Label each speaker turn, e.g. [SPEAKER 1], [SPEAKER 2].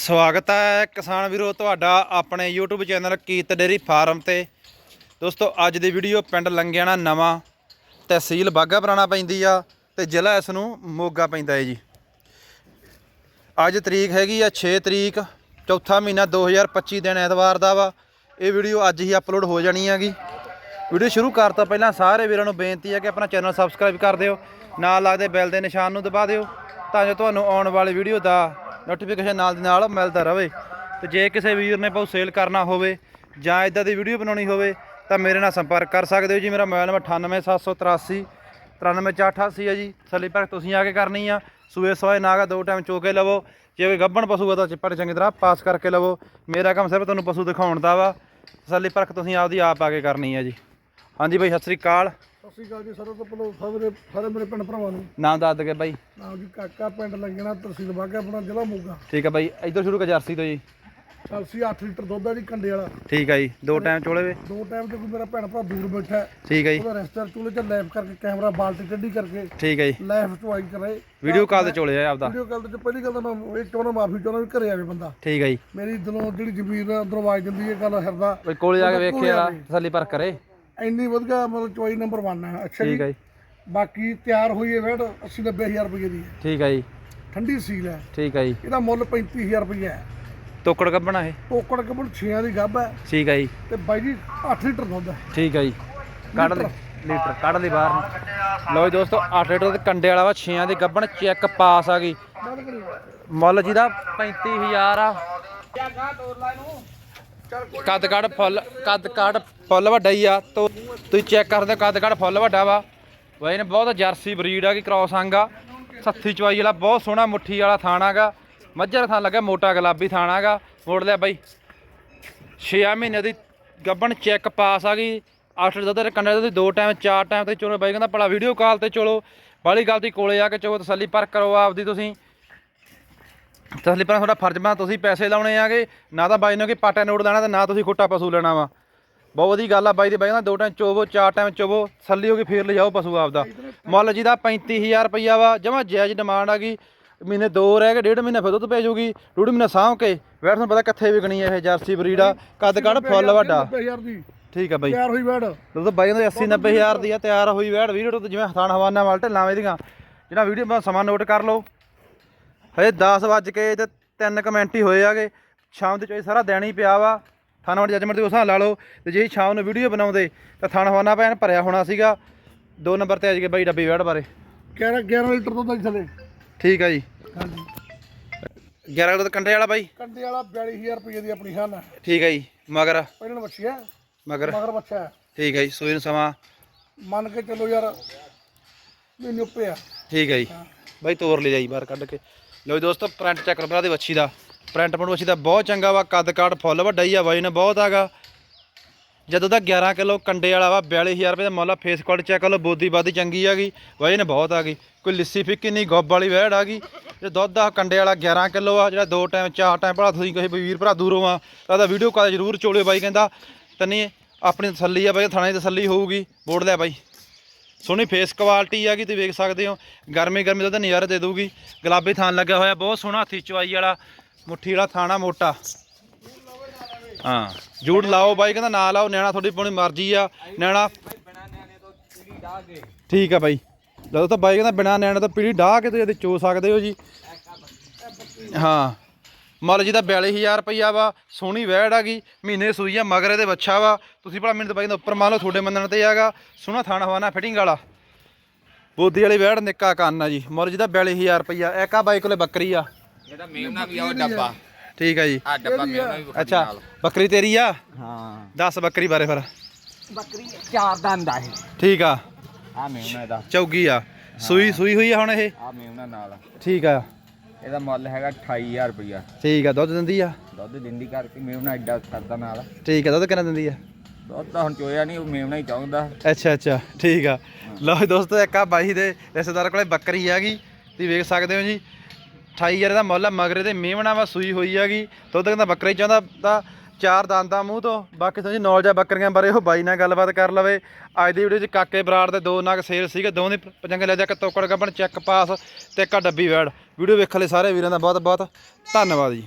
[SPEAKER 1] ਸਵਾਗਤ ਹੈ ਕਿਸਾਨ ਵੀਰੋ, ਤੁਹਾਡਾ ਆਪਣੇ YouTube ਚੈਨਲ ਕੀਤ ਡੇਰੀ ਫਾਰਮ ਤੇ। ਦੋਸਤੋ, ਅੱਜ ਦੀ ਵੀਡੀਓ ਪਿੰਡ ਲੰਗਿਆਣਾ ਨਵਾਂ, ਤਹਿਸੀਲ ਬਾਗਾ ਪੁਰਾਣਾ ਪੈਂਦੀ ਆ ਤੇ ਜ਼ਿਲ੍ਹਾ ਇਸ ਨੂੰ ਮੋਗਾ ਪੈਂਦਾ ਹੈ ਜੀ। ਅੱਜ ਤਰੀਕ ਹੈਗੀ ਆ 6 ਤਰੀਕ, ਚੌਥਾ ਮਹੀਨਾ 2025 ਦਿਨ ਐਤਵਾਰ ਦਾ ਵਾ। ਇਹ ਵੀਡੀਓ ਅੱਜ ਹੀ ਅਪਲੋਡ ਹੋ ਜਾਣੀ ਹੈਗੀ। ਵੀਡੀਓ ਸ਼ੁਰੂ ਕਰਨ ਤੋਂ ਪਹਿਲਾਂ ਸਾਰੇ ਵੀਰਾਂ ਨੂੰ ਬੇਨਤੀ ਹੈ ਕਿ ਆਪਣਾ ਚੈਨਲ ਸਬਸਕ੍ਰਾਈਬ ਕਰ ਦਿਓ, ਨਾਲ ਲੱਗਦੇ ਬੈਲ ਦੇ ਨਿਸ਼ਾਨ ਨੂੰ ਦਬਾ ਦਿਓ, ਤਾਂ ਜੋ ਤੁਹਾਨੂੰ ਆਉਣ ਵਾਲੀ ਵੀਡੀਓ ਦਾ ਨੋਟੀਫਿਕੇਸ਼ਨ ਨਾਲ ਦੀ ਨਾਲ ਮਿਲਦਾ ਰਹੇ। ਤੇ ਜੇ ਕਿਸੇ ਵੀਰ ਨੇ ਪਾਉ ਸੇਲ ਕਰਨਾ ਹੋਵੇ ਜਾਂ ਇਦਾਂ ਦੀ ਵੀਡੀਓ ਬਣਾਉਣੀ ਹੋਵੇ, ਤਾਂ ਮੇਰੇ ਨਾਲ ਸੰਪਰਕ ਕਰ ਸਕਦੇ ਹੋ ਜੀ। ਮੇਰਾ ਮੋਬਾਈਲ ਨੰਬਰ 98783 93488 ਹੈ ਜੀ। ਸਲੀ ਪਰ ਤੁਸੀਂ ਆ ਕੇ ਕਰਨੀ ਆ। ਸੂਏ ਸੋਏ ਨਾਗਾ ਦੋ ਟਾਈਮ ਚੋਕੇ ਲਵੋ। ਜੇ ਕੋਈ ਗੱਭਣ ਪਸ਼ੂ ਆ ਤਾਂ ਚਿੱਪੜ ਚੰਗੀ ਤਰ੍ਹਾਂ ਪਾਸ ਕਰਕੇ ਲਵੋ। ਮੇਰਾ ਕੰਮ ਸਿਰਫ ਤੁਹਾਨੂੰ ਪਸ਼ੂ ਦਿਖਾਉਣ ਦਾ ਵਾ। ਤਸੱਲੀ ਪਰਖ ਤੁਸੀਂ ਆਪਦੀ ਆਪ ਆ ਕੇ ਕਰਨੀ ਆ ਜੀ। ਹਾਂਜੀ ਬਾਈ, ਸਤਿ ਸ੍ਰੀ ਅਕਾਲ।
[SPEAKER 2] ਸਤਿ ਸ਼੍ਰੀ ਅਕਾਲ ਜੀ ਸਰੋਂ ਤੋਂ ਪਹਿਲਾਂ ਸਾਰੇ ਸਾਰੇ ਮੇਰੇ ਪਿੰਡ ਭਰਾਵਾਂ ਨੂੰ।
[SPEAKER 1] ਨਾਮ ਦੱਸ ਦਗੇ ਬਾਈ।
[SPEAKER 2] ਨਾਮ ਜੀ ਕਾਕਾ ਪਿੰਡ ਲੱਗਣਾ ਤਹਿਸੀਲ ਬਾਗਾ ਆਪਣਾ ਜ਼ਿਲ੍ਹਾ ਮੋਗਾ।
[SPEAKER 1] ਠੀਕ ਆ ਬਾਈ ਇੱਧਰ ਸ਼ੁਰੂ ਕਰ ਜਰਸੀ ਤੋਂ ਜੀ।
[SPEAKER 2] ਚਲਸੀ 8 ਲੀਟਰ ਦੁੱਧ ਆ ਜੀ ਕੰਡੇ ਵਾਲਾ।
[SPEAKER 1] ਠੀਕ ਆ ਜੀ ਦੋ ਟਾਈਮ ਚੋਲੇ ਵੇ।
[SPEAKER 2] ਦੋ ਟਾਈਮ ਤੇ ਕੋਈ ਮੇਰਾ ਭੈਣ ਭਰਾ ਦੂਰ ਬੈਠਾ ਹੈ,
[SPEAKER 1] ਠੀਕ ਆ ਜੀ।
[SPEAKER 2] ਉਹਦਾ ਰੈਸਟਰ ਚੂਲੇ 'ਚ ਲੈਫ ਕਰਕੇ ਕੈਮਰਾ ਬਾਲਟੀ ਟੱਡੀ ਕਰਕੇ
[SPEAKER 1] ਠੀਕ ਆ ਜੀ।
[SPEAKER 2] ਲੈਫ ਚੁਆਈ ਕਰੇ।
[SPEAKER 1] ਵੀਡੀਓ ਕਾਲ ਤੇ ਚੋਲੇ ਆ ਆਪਦਾ।
[SPEAKER 2] ਵੀਡੀਓ ਕਾਲ ਤੇ ਪਹਿਲੀ ਗੱਲ ਤਾਂ ਮੈਂ ਇਹ ਚਾਹੁੰਦਾ ਮਾਫੀ ਚਾਹੁੰਦਾ ਵੀ ਘਰੇ ਆਵੇ ਬੰਦਾ।
[SPEAKER 1] ਠੀਕ ਆ ਜੀ।
[SPEAKER 2] ਮੇਰੀ ਦਿਲੋਂ ਜਿਹੜੀ ਜ਼ਮੀਰ ਅੰਦਰੋਂ ਆਵਾਜ਼ ਦਿੰਦੀ ਹੈ ਗੱਲ ਹਰਦਾ।
[SPEAKER 1] ਬਈ ਕੋਲੇ ਜਾ ਕੇ ਵੇਖਿਆ ਤਸੱਲੀ ਪਰਖ ਕਰੇ।
[SPEAKER 2] ਇੰਨੀ ਵਧੀਆ ਮਤਲਬ ਚੁਆਈ ਨੰਬਰ 1 ਹੈ। ਅੱਛਾ
[SPEAKER 1] ਠੀਕ ਆ
[SPEAKER 2] ਜੀ।
[SPEAKER 1] ਜੀ
[SPEAKER 2] ਬਾਕੀ ਤਿਆਰ ਹੋਈ ਹੈ ਵੇਟ 80 90000 ਰੁਪਏ ਦੀ ਹੈ।
[SPEAKER 1] ਠੀਕ ਆ ਜੀ।
[SPEAKER 2] ਠੰਡੀ ਸੀਲ ਹੈ।
[SPEAKER 1] ਠੀਕ ਆ ਜੀ।
[SPEAKER 2] ਇਹਦਾ ਮੁੱਲ 35000 ਰੁਪਏ ਹੈ।
[SPEAKER 1] ਤੋਕੜ ਕੱਢਣਾ ਇਹ?
[SPEAKER 2] ਟੋਕੜ ਕਬਲ 6 ਦੀ ਗੱਭ ਹੈ।
[SPEAKER 1] ਠੀਕ ਆ ਜੀ।
[SPEAKER 2] ਤੇ ਬਾਈ ਜੀ 8 ਲੀਟਰ ਦੁੱਧ ਹੈ।
[SPEAKER 1] ਠੀਕ ਆ ਜੀ। ਕੱਢ ਲਈ ਲੀਟਰ ਕੱਢ ਲਈ ਬਾਹਰ ਨੂੰ। ਲਓ ਜੀ ਦੋਸਤੋ 8 ਲੀਟਰ ਦੇ ਕੰਡੇ ਵਾਲਾ ਵਾ 6 ਦੀ ਗੱਬਣ ਚੈੱਕ ਪਾਸ ਆ ਗਈ। ਮੁੱਲ ਜਿਹਦਾ 35000 ਆ। ਕੱਦ ਕੱਦ ਫੁੱਲ ਕੱਦ ਕੱਦ ਫੁੱਲ ਵੱਡਾ ਹੀ ਆ। ਤੋ ਤੁਸੀਂ ਚੈੱਕ ਕਰਦੇ ਹੋ ਕੱਦ ਕੱਦ ਫੁੱਲ ਵੱਡਾ ਵਾ। ਬਾਈ ਨੇ ਬਹੁਤ ਜਰਸੀ ਬਰੀਡ ਆ ਕਿ ਕ੍ਰਾਸ ਆ। ਸੱਥੀ ਚਵਾਈ ਵਾਲਾ ਬਹੁਤ ਸੋਹਣਾ ਮੁੱਠੀ ਵਾਲਾ ਥਾਣਾਗਾ ਮੱਝਰ ਥਾਂ ਲੱਗਾ, ਮੋਟਾ ਗੁਲਾਬੀ ਥਾਣਾਗਾ ਮੋੜ ਲਿਆ ਬਾਈ। 6 ਮਹੀਨੇ ਦੀ ਗੱਬਣ ਚੈੱਕ ਪਾਸ ਆ ਗਈ। 8 ਦੁੱਧ ਦੇ ਕੰਡੇ ਤੁਸੀਂ ਦੋ ਟਾਈਮ ਚਾਰ ਟਾਈਮ ਤੇ ਚਲੋ ਬਾਈ ਕਹਿੰਦਾ ਭਲਾ ਵੀਡੀਓ ਕਾਲ ਤੇ ਚਲੋ। ਬਾਲੀ ਗੱਲ ਦੀ ਕੋਲੇ ਆ ਕੇ ਚਲੋ ਤਸੱਲੀ ਪਰ ਕਰੋ ਆਪਦੀ ਤੁਸੀਂ। ਤਸਲੀ ਪਰ ਤੁਹਾਡਾ ਫਰਜ਼ ਬਣਾ ਤੁਸੀਂ ਪੈਸੇ ਲਾਉਣੇ ਆਗੇ ਨਾ ਤਾਂ ਬਾਈ ਨੂੰ ਕਿ ਪਾਟਾ ਨੋਟ ਲੈਣਾ ਤੇ ਨਾ ਤੁਸੀਂ ਖੋਟਾ ਪਸ਼ੂ ਲੈਣਾ ਵਾ। ਬਹੁਤ ਵਧੀਆ ਗੱਲ ਆ ਬਾਈ ਦੇ ਬਾਈ ਕਹਿੰਦਾ ਦੋ ਟਾਈਮ ਚੋਵੋ ਚਾਰ ਟਾਈਮ ਚੋਵੋ ਸੱਲੀ ਹੋ ਕੇ ਫੇਰ ਲਿਜਾਓ ਪਸ਼ੂ ਆਪਦਾ। ਮੁੱਲ ਜਿਹਦਾ 35000 ਰੁਪਈਆ ਵਾ ਜਮਾ ਜਾਇਜ਼ ਡਿਮਾਂਡ ਆ ਗਈ। ਮਹੀਨੇ ਦੋ ਰਹਿ ਗਏ ਡੇਢ ਮਹੀਨਾ ਫਿਰ ਦੁੱਧ ਪੈ ਜਾਊਗੀ। ਡੂਢ ਮਹੀਨਾ ਸਾਂਭ ਕੇ ਵੈਟ ਤੁਹਾਨੂੰ ਪਤਾ ਕਿੱਥੇ ਵਿਕਣੀ ਇਹ ਜਰਸੀ ਬਰੀਡ ਆ ਕੱਦ ਕੱਦ ਫੁੱਲ ਵੱਡਾ।
[SPEAKER 2] 90000 ਦੀ।
[SPEAKER 1] ਠੀਕ ਆ ਬਾਈ।
[SPEAKER 2] ਤਿਆਰ ਹੋਈ ਬੈਡ
[SPEAKER 1] ਦੁੱਧ ਬਾਈ ਕਹਿੰਦੇ 80 90000 ਦੀ ਆ ਤਿਆਰ ਹੋਈ ਵੈਟ ਵੀਡੀਓ ਤੋਂ ਜਿਵੇਂ ਹਥਾਨ ਹਵਾਨਾ ਵਾਲ ਢਿੱਲਾਂ ਦੀਆਂ। ਜਿਹੜਾ ਵੀਡੀਓ ਮੈਂ ਸਮਾਂ ਨੋਟ ਕਰ ਲਓ। ਹਜੇ 10 ਵੱਜ ਕੇ ਤੇ ਤਿੰਨ ਕਮੈਂਟ ਹੀ ਹੋਏ ਆਗੇ। ਸ਼ਾਮ ਦੇ ਚੋਈ ਸਾਰਾ ਦਿਨ ਹੀ ਪਿਆ ਵਾ। ਥਾਣਾ ਵਾਲੀ ਜੱਜਮੈਂਟ ਦੇ ਉਸਾਂ ਲਾ ਲਓ। ਤੇ ਜੇ ਸ਼ਾਮ ਨੂੰ ਵੀਡੀਓ ਬਣਾਉਂਦੇ ਤਾਂ ਥਾਣਾ ਹਵਾਨਾ ਪੈਣ ਭਰਿਆ ਹੋਣਾ ਸੀਗਾ। ਦੋ ਨੰਬਰ ਤੇ ਆ ਜੀ ਬਾਈ ਡੱਬੀ ਵੈਟ ਬਾਰੇ।
[SPEAKER 2] 11 11 ਲੀਟਰ ਆ ਜੀ ਥੱਲੇ
[SPEAKER 1] ਠੀਕ ਆ ਜੀ।
[SPEAKER 2] ਹਾਂਜੀ।
[SPEAKER 1] 11 ਕਿਲੋ ਕੰਡੇ ਵਾਲਾ ਬਾਈ?
[SPEAKER 2] ਕੰਡੇ ਵਾਲਾ 42000 ਰੁਪਏ ਦੀ ਆਪਣੀ ਖਾਨ ਹੈ
[SPEAKER 1] ਠੀਕ ਆ ਜੀ। ਮਗਰ?
[SPEAKER 2] ਪਹਿਲਾਂ ਬੱਚੀ ਹੈ
[SPEAKER 1] ਮਗਰ?
[SPEAKER 2] ਮਗਰ ਬੱਚਾ ਹੈ।
[SPEAKER 1] ਠੀਕ ਆ ਜੀ। ਸੂਈ ਨੂੰ ਸਮਾਂ।
[SPEAKER 2] ਮੰਨ ਕੇ ਚੱਲੋ ਯਾਰ ਮੈਨੂੰ ਉੱਪੇ ਆ।
[SPEAKER 1] ਠੀਕ ਹੈ ਜੀ। ਬਾਈ ਤੋਰ ਲੈ ਜਾਈ ਬਾਹਰ ਕੱਢ ਕੇ। ਲੋ ਜੀ ਦੋਸਤੋ ਪ੍ਰਿੰਟ ਚੈੱਕ ਕਰੋ ਭਰਾ ਦੀ ਵੱਛੀ ਦਾ। ਪ੍ਰਿੰਟ ਪਣ ਵੱਛੀ ਦਾ ਬਹੁਤ ਚੰਗਾ ਵਾ, ਕੱਦ ਕਾਠ ਫੁੱਲ ਵੱਡਾ ਹੀ ਆ ਬਾਈ ਨੇ ਬਹੁਤ ਆਗਾ ਜਦੋਂ ਦਾ 11 ਕਿਲੋ ਕੰਡੇ ਵਾਲਾ ਵਾ 42000 ਰੁਪਏ ਦਾ ਮੁੱਲ ਆ ਫੇਸ ਕਾਰਡ ਚੈੱਕ ਕਰ ਲਓ ਬੋਦੀ ਬਾਦੀ ਚੰਗੀ ਆ ਗਈ। ਵਜ਼ਨ ਬਹੁਤ ਆ ਗਈ। ਕੋਈ ਲਿੱਸੀ ਫਿੱਕੀ ਨਹੀਂ, ਗੋਬ ਵਾਲੀ ਵਹਿੜ ਆ ਗਈ। ਜੇ ਦੁੱਧ ਦਾ ਕੰਡੇ ਵਾਲਾ 11 ਕਿਲੋ ਆ, ਜਿਹੜਾ ਦੋ ਟਾਈਮ ਚਾਰ ਟਾਈਮ ਭਲਾ ਤੁਸੀਂ ਕਹੇ ਵੀਰ ਭਰਾ ਦੂਰੋਂ ਆ, ਤਾਂ ਦਾ ਵੀਡੀਓ ਕਾਲ ਜ਼ਰੂਰ ਚੋਲਿਓ ਬਾਈ ਕਹਿੰਦਾ। ਤੰਨੀ ਆਪਣੀ ਤਸੱਲੀ ਆ ਬਾਈ, ਥਾਣੇ ਦੀ ਤਸੱਲੀ ਹੋਊਗੀ। ਬੋੜ ਲਿਆ ਬਾਈ। ਸੋਹਣੀ ਫੇਸ ਕੁਆਲਿਟੀ ਆ ਗਈ, ਤੁਸੀਂ ਵੇਖ ਸਕਦੇ ਹੋ। ਗਰਮੀ ਗਰਮੀ ਦਾ ਤਾਂ ਨਜ਼ਾਰਾ ਦੇ ਦੂਗੀ ਗੁਲਾਬੀ ਥਾਨ ਲੱਗਿਆ ਹੋਇਆ, ਬਹੁਤ ਸੋਹਣਾ ਹੱਥੀ ਚਵਾਈ ਵਾਲਾ, ਮੁੱਠੀ ਵਾਲਾ ਥਾਣਾ ਮੋਟਾ। ਹਾਂ ਜੂੜ ਲਾਓ ਬਾਈ, ਕਹਿੰਦਾ ਨਾ ਲਾਓ, ਨਿਆਣਾ ਤੁਹਾਡੀ ਪੂਰੀ ਮਰਜ਼ੀ ਆ। ਨਿਆਣਾ ਠੀਕ ਆ ਬਾਈ। ਜਦੋਂ ਤਾਂ ਬਾਈ ਕਹਿੰਦਾ ਬਿਨਾ ਨਿਆਣੇ ਤੋਂ ਪੀੜੀ ਢਾਹ ਕੇ ਤੁਸੀਂ ਇਹਦੇ ਚੋ ਸਕਦੇ ਹੋ ਜੀ। ਹਾਂ। ਮੁੱਲ ਜੀ ਦਾ 42000 ਰੁਪਈਆ ਵਾ ਸੋਹਣੀ ਵੈੜ ਆ ਗਈ ਮਹੀਨੇ ਸੂਈ ਆ ਮਗਰ ਇਹਦੇ ਬੱਚਾ ਵਾ। ਤੁਸੀਂ ਭਲਾ ਮੈਨੂੰ ਤਾਂ ਬਾਈ ਦਾ ਉੱਪਰ ਮੰਨ ਲਓ ਤੁਹਾਡੇ ਮੰਨਣ ਤੇ ਆਗਾ ਸੋਹਣਾ ਥਾਣਾ ਹਵਾਨਾ ਫਿਟਿੰਗ ਵਾਲਾ। ਬੋਦੀ ਵਾਲੀ ਵੈੜ ਨਿੱਕਾ ਕੰਨ ਆ ਜੀ। ਮੁੱਲ ਜੀ ਦਾ 42000 ਰੁਪਈਆ ਆ ਬਾਈ ਕੋਲੇ ਬੱਕਰੀ ਆ?
[SPEAKER 3] ਇਹਦਾ ਮੇਮਨਾ ਵੀ ਆ ਉਹ ਡੱਬਾ।
[SPEAKER 1] ਠੀਕ ਆ ਜੀ।
[SPEAKER 3] ਆ ਡੱਬਾ ਮੇਮਨਾ ਵੀ ਵਿਖਾ
[SPEAKER 1] ਅੱਛਾ ਬੱਕਰੀ ਤੇਰੀ ਆ?
[SPEAKER 3] ਹਾਂ।
[SPEAKER 1] ਦੱਸ ਬੱਕਰੀ ਬਾਰੇ ਫਿਰ।
[SPEAKER 3] ਬੱਕਰੀ ਚਾਰ ਦੰਦ ਆ ਇਹ।
[SPEAKER 1] ਠੀਕ ਆ।
[SPEAKER 3] ਆ ਮੇਮਨਾ ਇਹਦਾ।
[SPEAKER 1] ਚੌਗੀ ਆ। ਸੂਈ ਸੂਈ ਹੋਈ ਆ ਹੁਣ ਇਹ?
[SPEAKER 3] ਆ ਮੇਮਨਾ ਨਾਲ।
[SPEAKER 1] ਠੀਕ ਆ।
[SPEAKER 3] ਇਹਦਾ ਮੁੱਲ ਹੈਗਾ 28000 ਰੁਪਇਆ
[SPEAKER 1] ਠੀਕ ਆ ਦੁੱਧ ਦਿੰਦੀ ਆ?
[SPEAKER 3] ਦੁੱਧ ਦਿੰਦੀ ਕਰਕੇ ਮੇਮਨਾ ਐਡਾ ਕਰਦਾ ਨਾਲ।
[SPEAKER 1] ਠੀਕ ਆ ਦੁੱਧ ਕਿੰਨਾ ਦਿੰਦੀ ਆ?
[SPEAKER 3] ਦੁੱਧ ਤਾਂ ਹੁਣ ਚੋਇਆ ਨਹੀਂ ਉਹ ਮੇਮਨਾ ਹੀ ਚਾਹੁੰਦਾ।
[SPEAKER 1] ਅੱਛਾ ਅੱਛਾ ਠੀਕ ਆ। ਲਓ ਜੀ ਦੋਸਤੋ ਇੱਕ ਆ ਬਾਈ ਦੇ ਰਿਸ਼ਤੇਦਾਰ ਕੋਲੇ ਬੱਕਰੀ ਹੈਗੀ ਤੁਸੀਂ ਵੇਖ ਸਕਦੇ ਹੋ ਜੀ। 28000 ਦਾ ਮੁੱਲ ਆ ਮਗਰੇ ਤੇ ਮੇਵਣਾ ਵਾ ਸੂਈ ਹੋਈ ਹੈਗੀ। ਦੁੱਧ ਕਹਿੰਦਾ ਬੱਕਰਾ ਹੀ ਚਾਹੁੰਦਾ ਤਾਂ ਚਾਰ ਦੰਦਾਂ ਮੂੰਹ ਤੋਂ, ਬਾਕੀ ਤੁਸੀਂ ਨੌਲੇਜ ਆ ਬੱਕਰੀਆਂ ਬਾਰੇ, ਉਹ ਬਾਈ ਨਾਲ ਗੱਲਬਾਤ ਕਰ ਲਵੇ। ਅੱਜ ਦੀ ਵੀਡੀਓ 'ਚ ਕਾਕੇ ਬਰਾੜ ਦੇ ਦੋ ਨਗ ਸੇਲ ਸੀਗੇ, ਦੋਵੇਂ ਦੇ ਪਜੰਗੇ ਲੈ ਜਾ ਕੇ ਤੋਕੜ ਗੱਬਣ ਚੈੱਕ ਪਾਸ ਤੇ ਇੱਕ ਆਹ ਡੱਬੀ ਵੈੜ। ਵੀਡੀਓ ਵੇਖਣ ਲਈ ਸਾਰੇ ਵੀਰਾਂ ਦਾ ਬਹੁਤ ਬਹੁਤ ਧੰਨਵਾਦ ਜੀ।